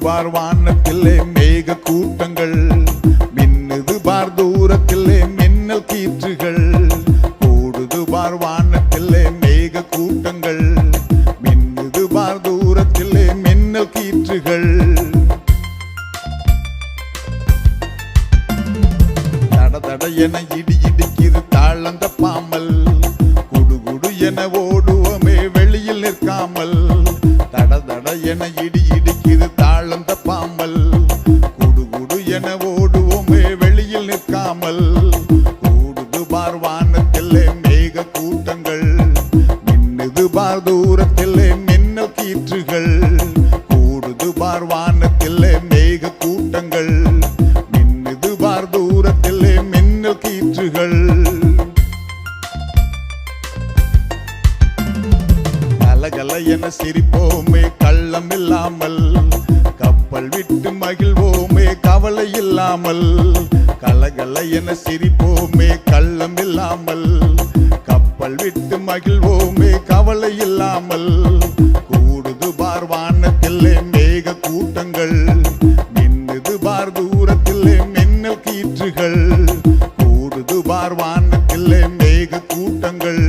பார் வானத்திலே மேக கூட்டங்கள் மின்னுது பார் தூரத்திலே மின்னல் கீற்றுகள் கூடுது பார் வானத்திலே மேக கூட்டங்கள் மின்னுது பார் தூரத்திலே மின்னல் கீற்றுகள். தட தட என இடி இடிக்கிறது தாளந்த பாமல் குடு குடு என ஓடுவோமே வெளியில் நிற்காமல். தட என இடி இடிக்குது தாளந்த பாம்பல். குடு குடு என ஓடுவோமே வெளியில் நிற்காமல். கூடுது பார் வானத்திலே மேக கூட்டங்கள். மின்னுது பார் தூரத்திலே மின்னல் கீற்றுகள். அல்ல என சிரிப்போமே கள்ளம் இல்லாமல் கப்பல் விட்டு மகிழ்வோமே கவலை இல்லாமல் கலகல என சிரிப்போமே கள்ளம் இல்லாமல் கப்பல் விட்டு மகிழ்வோமே கவலை இல்லாமல் கூடுது பார்வானத்திலே மேக கூட்டங்கள். மின்னுது பார் தூரத்திலே மின்னல் கீற்றுகள். கூடுது பார்வானத்திலே மேக கூட்டங்கள்.